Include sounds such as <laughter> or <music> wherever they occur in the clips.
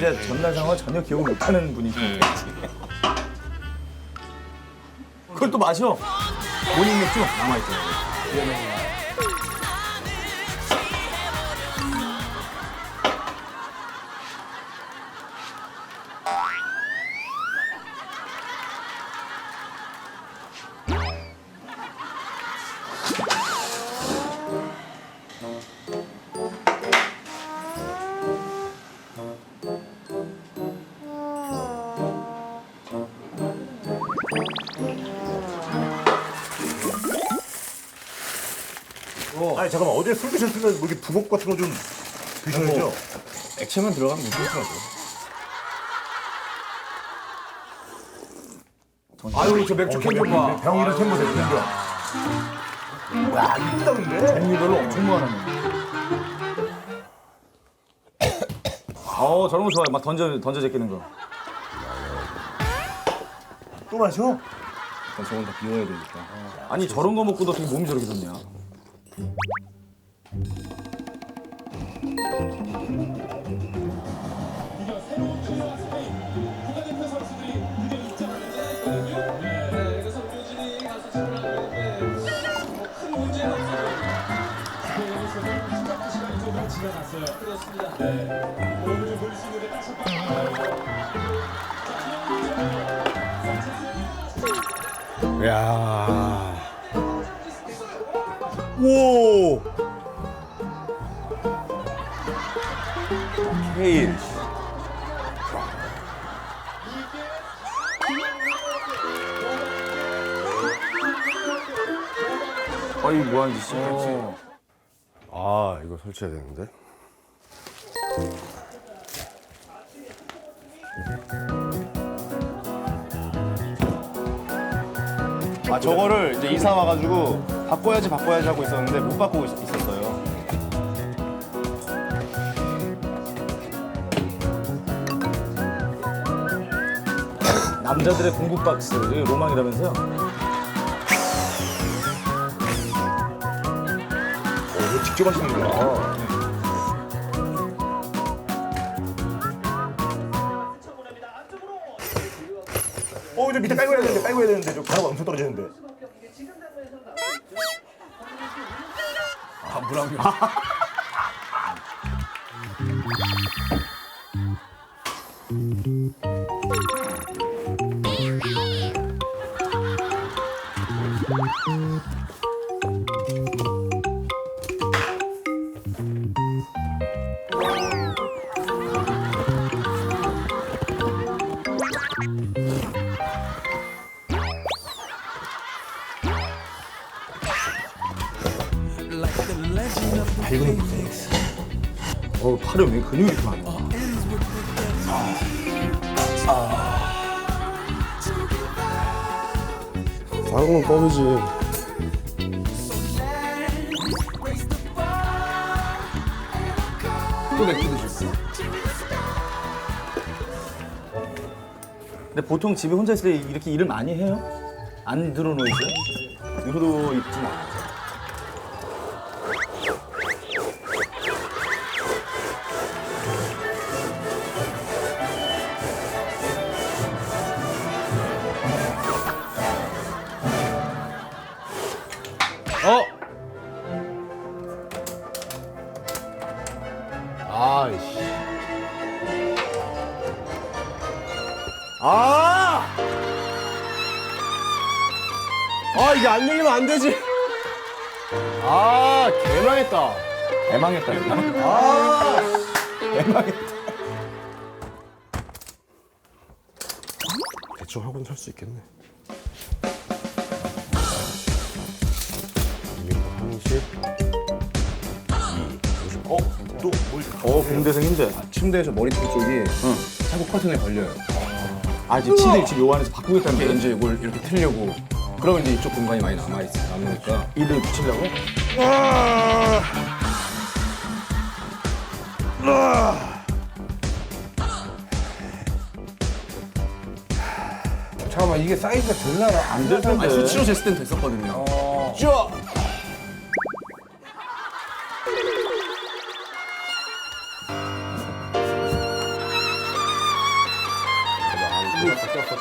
이제 전날 상황을 전혀 기억을 못하는 분이시겠지. 그걸 또 마셔. 모닝 맥주 남아있더라고. 아니 잠깐만 어제 술 드셨으면 뭐 이렇게 부먹 같은 거 좀 드셔야죠. 액체만 들어가면 괜찮더라고요. 아유 저 맥주 캔 좀 봐. 병이랑 캔 보세요. 야 이쁘다 근데. 종류별로 엄청 많아요. 어 저런 거 좋아요. 막 던져 던져 제끼는 거. 또 마셔? 일단 저건 다 비워야 되니까. 아니 저런 거 먹고도 어떻게 몸이 저렇게 좋냐? 야. 오. 케일. 아이 뭐하는 짓이야? 아, 이거 설치해야 되는데. 아, 저거를 이제 이사 와가지고 바꿔야지 바꿔야지 하고 있었는데 못 바꾸고 있- 있었어요. <laughs> 남자들의 공부 박스 이게 로망이라면서요? 오 이거 직접 하시는구나. 어 이제 밑에 깔고 해야 되는데 깔고 해야 되는데 저 가루가 엄청 떨어지는데. 아, 물안경. <laughs> 어 팔에 왜 근육이 이렇게 많아? 다른 건 껌이지. 또 맥주 드실 거 근데 보통 집에 혼자 있을 때 이렇게 일을 많이 해요? 안 들어놓어 있어요? 유로 입진 않아요. 아이씨. 아! 아, 이게 안 열리면 안 되지. 아, 개망했다. 대망했다 이거. 아! 대충 하고는 살수 있겠네. 230. 어? 어 공대생인데. 침대에서 머리털 쪽이 자꾸 커튼에 걸려요. 아 지금 침대 지금 요 안에서 바꾸겠다는 이렇게 데 이제 이걸 이렇게 틀려고. 그러면 이제 이쪽 공간이 많이 남아 있 남으니까. 이를 붙이려고? 잠깐만 이게 사이즈가 될라나 안될 텐데. 수치로 쟀을 땐 됐었거든요. 쭈어!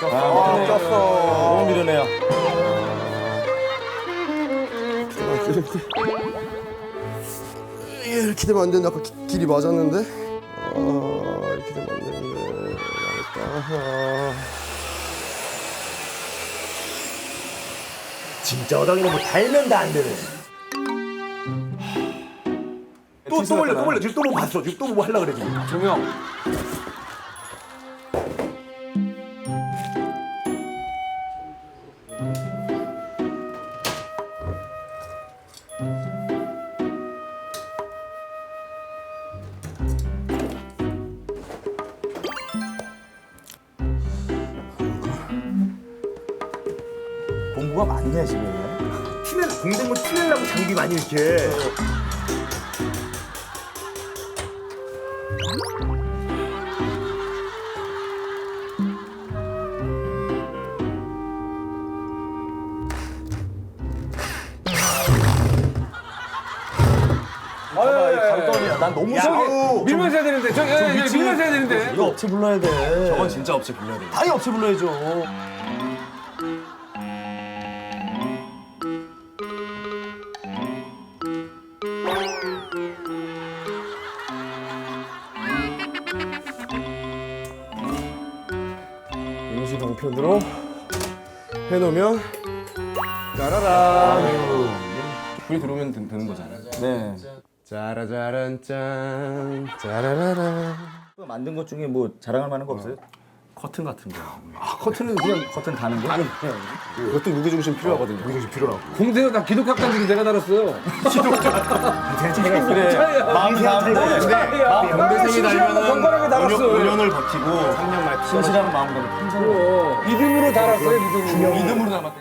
왔어. 너무 미련해요. 이렇게 되면 안 되는데 아까 기- 길이 맞았는데 아 이렇게 되면 안 되는데 망했다 아. 진짜 어당이는 뭐 달면 다 안 되네. 또, 또 올려, 또 올려. 지금 또뭐 봤어. 지금 또뭐 하려고 그래, 지금. 조명. 공부가 많네 지금. 티내, 공댕고 티내려고 장비 많이 이렇게. 감동이야. 난 너무. 아우. 밀면서 해야 되는데. 저, 예, 예, 밀면서 해야 되는데. 이거 업체 불러야 돼. 저건 진짜 업체 불러야 돼. 당연히 업체 불러야죠. 방편으로 해놓으면 짜라란 불이 들어오면 되- 되는 거잖아요. 네. 짜라짜란 짠 짜라라란 만든 것 중에 뭐 자랑할 만한 거 없어요? 커튼 같은 거. 아, 커튼은 그냥 커튼 다는 거? 그것도 무게중심 필요하거든요 좀 필요하고. 공대가 다 기독학단들이 내가 달았어요. 그래. 마음이 다한데 야, 공대생이 달면은 건강하게 달았어. 5년, 을 버티고 3년 만에 신실한 마음으로 평생 어, 믿음으로 달았어요, 믿음으로. 믿음으로 남았대.